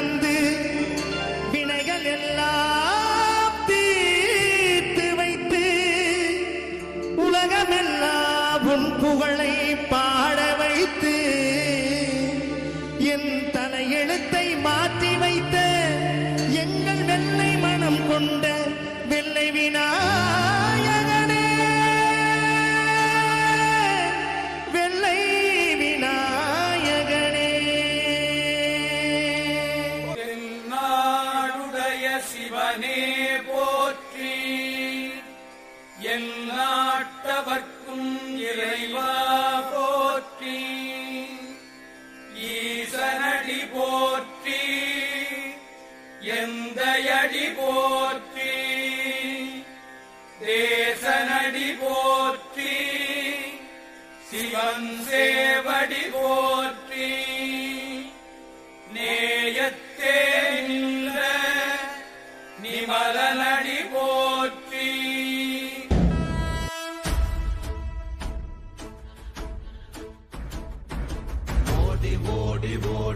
grande. நாட்டவர்க்கும் இறைவா போற்றி. ஈசனடி போற்றி. எந்தையடி போற்றி. தேசனடி போற்றி. சிவன் சேவடி போற்றி. நேயத்தே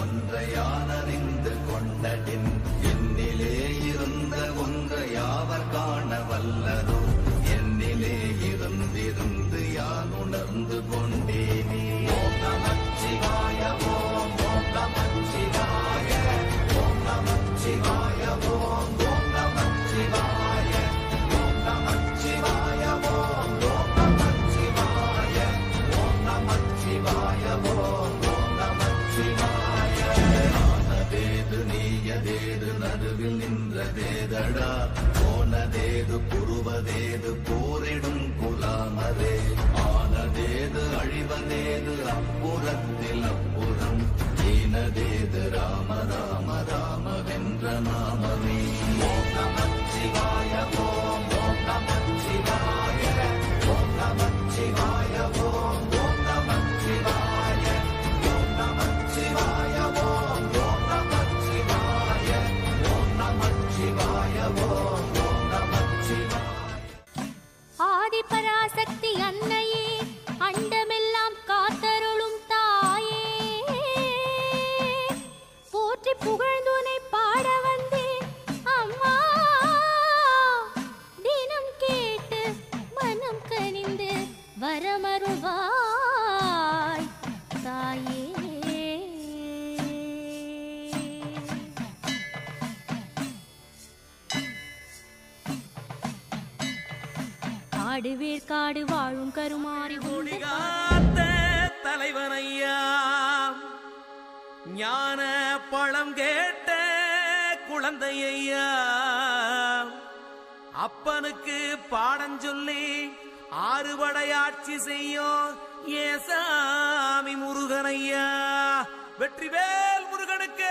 ஒன்றையானறிந்து கொண்டடின். நடுவில் நின்ற தேதடா போனதேது புருவதேது போரிடும் குலாமரே. ஆனதேது அழிவதேது அப்புறத்தில் அப்புறம் ஈனதேது ராம ராம ராம நாமமே. said குழந்தையா அப்பனுக்கு பாடஞ்சொல்லி ஆறுபடையாட்சி செய்யும் ஏசாமி முருகனையா? வெற்றிவேல் முருகனுக்கு!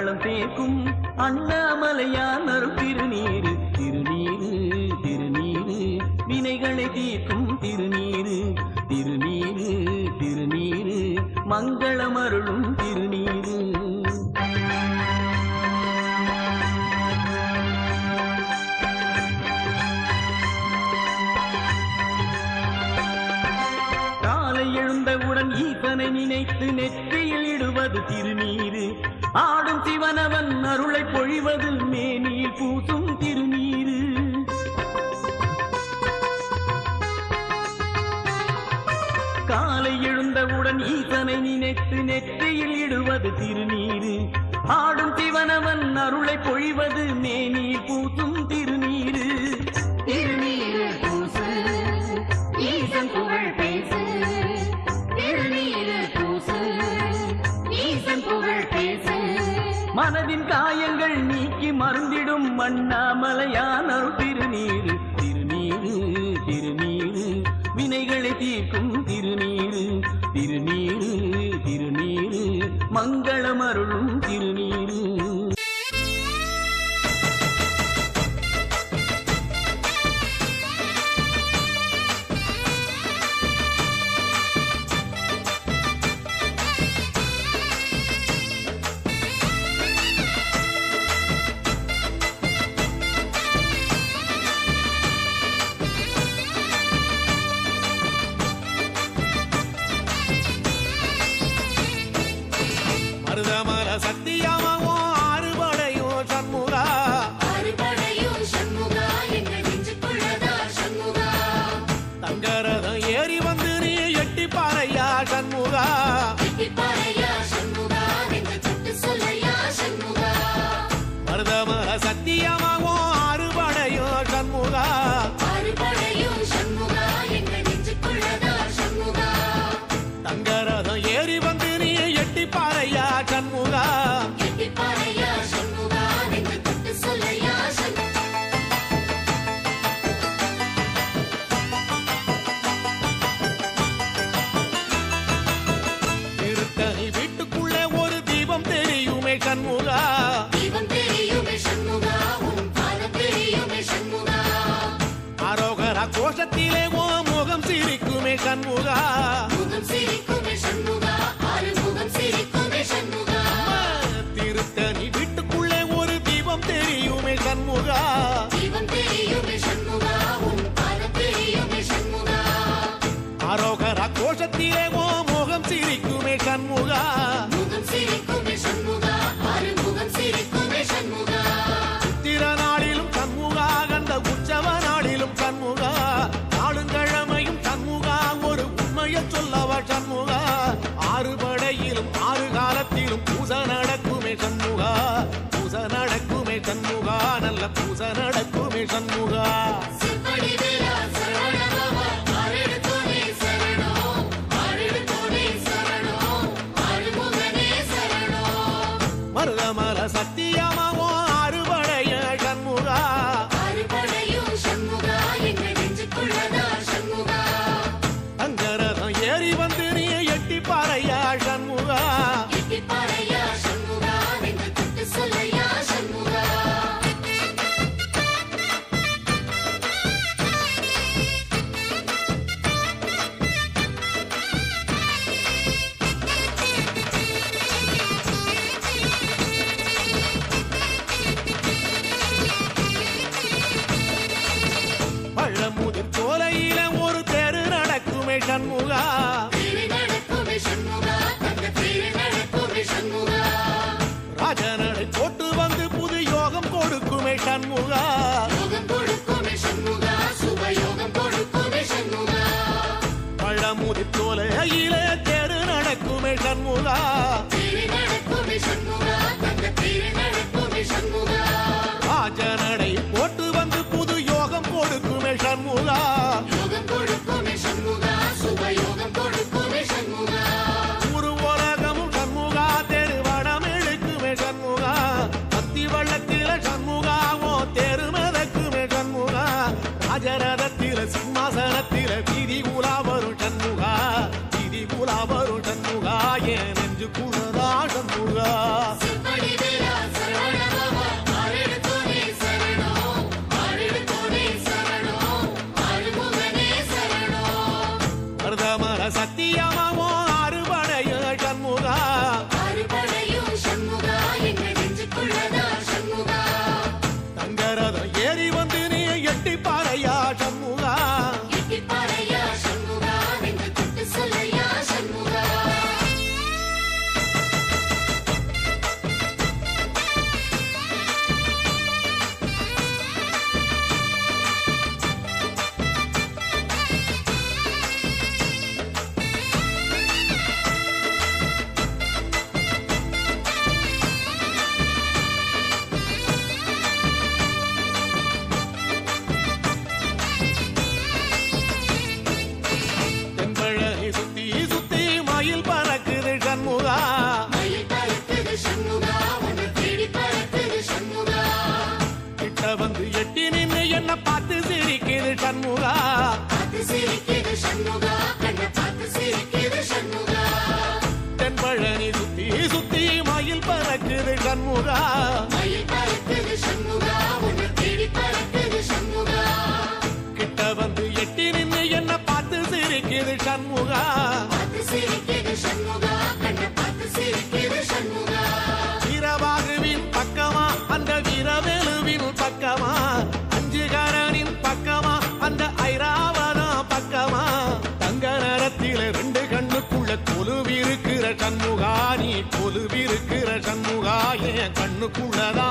வளம் தேக்கும் அண்ணாமலையான் திருநீரு திருநீரு திருநீரு வினைகளை தீர்க்கும் திருநீரு திருநீரு திருநீரு மங்களமருளும் திருநீரு எழுந்தவுடன் ஈசனை நினைத்து நெற்றியில் இடுவது திருநீரு ஆடும் ஆனவன் அருளை பொழிவது மேனியில் பூசும் திருநீரு காலை எழுந்தவுடன் ஈசனை நினைத்து நெற்றியில் இடுவது திருநீரு ஆடும் திவனவன் அருளை பொழிவது மேனியில் பூசும் திருநீரு மனதின் காயங்கள் நீக்கி மறந்திடும் மண்ணாமலையான திருநீர். திருநீர் திருநீர். வினைகளை தீர்க்கும் திருநீர். திருநீர் திருநீர். மங்களமருளும் திருநீர். 我爱 കുണതാ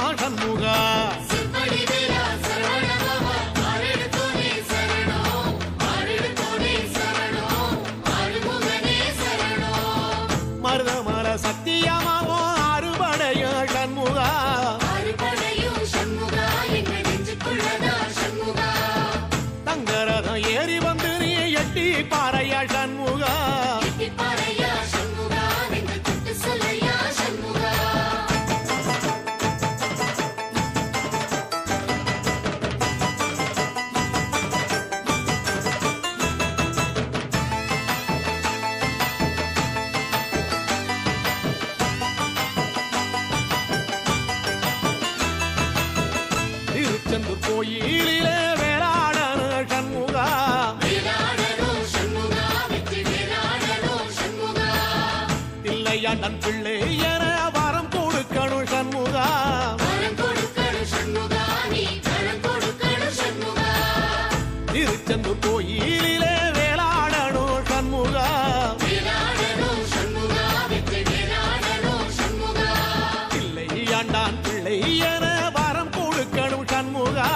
என வரம் கொடுக்கணும் கண்முகா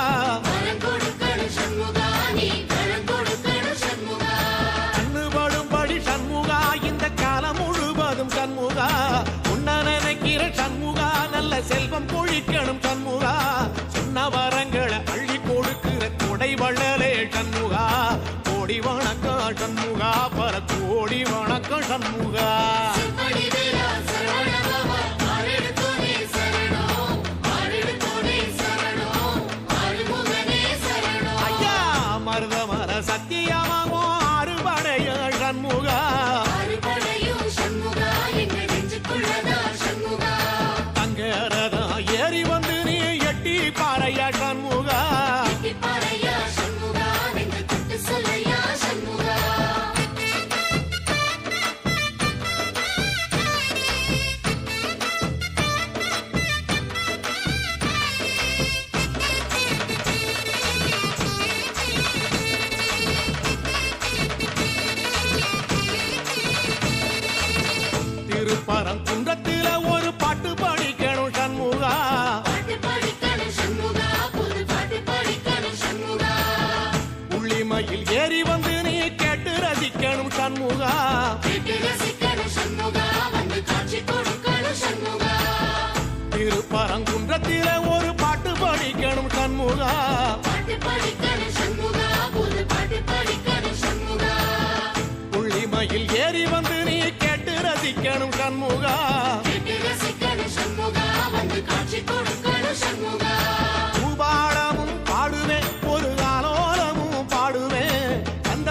கண்ணுபடும்படி சண்முகா இந்த காலம் முழுவதும் சண்முகா. உன்ன நினைக்கிற சண்முகா நல்ல செல்வம் பொழிக்கணும் சண்முகா. சொன்ன வரங்களை அள்ளி கொடுக்கிற கொடை வள்ளலே சண்முகா. கோடி வணக்கம் சண்முகா பல கோடி வணக்கம் சண்முகா.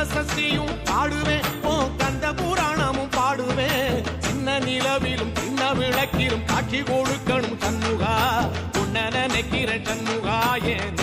சசியும் பாடுவேன். ஓ கந்த புராணமும் பாடுவேன் சின்ன நிலவிலும் சின்ன விளக்கிலும் காட்சி கொடுக்கணும் சண்முகா. உன்ன நினைக்கிற சண்முகா ஏன்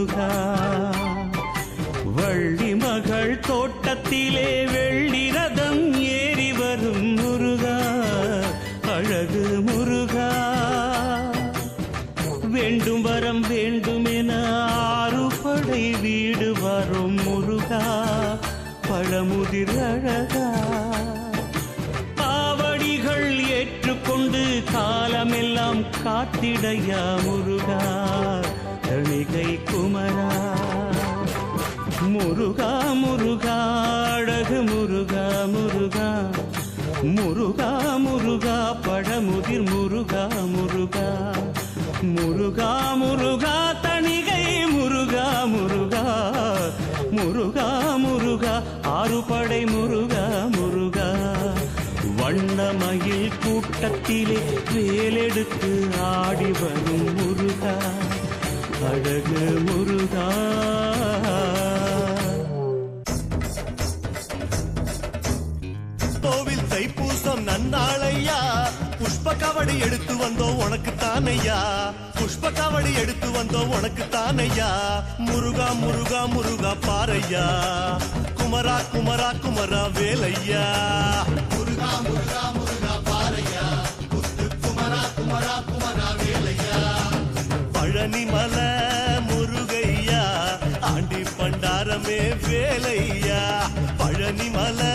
முருகா வள்ளி மகள் தோட்டத்திலே வெள்ளி ரதம் ஏறி வரும் முருகா. அழகு முருகா. வேண்டும் வரம் வேண்டும் என ஆறு படை வீடு வரும் முருகா. பழமுதிர் அழகா. பாவடிகள் ஏற்றுக்கொண்டு காலமெல்லாம் காத்திடையா முருகா. கருணிகை குமரா. முருகா முருகா அழகு முருகா முருகா. முருகா முருகா பழமுதிர் முருகா முருகா. முருகா முருகா தணிகை முருகா முருகா. முருகா முருகா ஆறுபடை முருகா முருகா. வண்ணமயில் கூட்டத்திலே வேலெடுத்து ஆடி வரும் முருகா. அழகு முருகா. கோவில் தைப்பூசம் நன்னாளையா? புஷ்ப கவடி எடுத்து வந்தோம் உனக்கு தானையா? புஷ்ப கவடி எடுத்து வந்தோம் உனக்கு தானையா? முருகா முருகா முருகா பாறையா? குமரா குமரா குமரா வேலையா? முருகா முருகா முருகா பாறையா? குமரா குமரா கனிமல முருகையா ஆண்டி பண்டாரமே வேலையா? பழனிமலை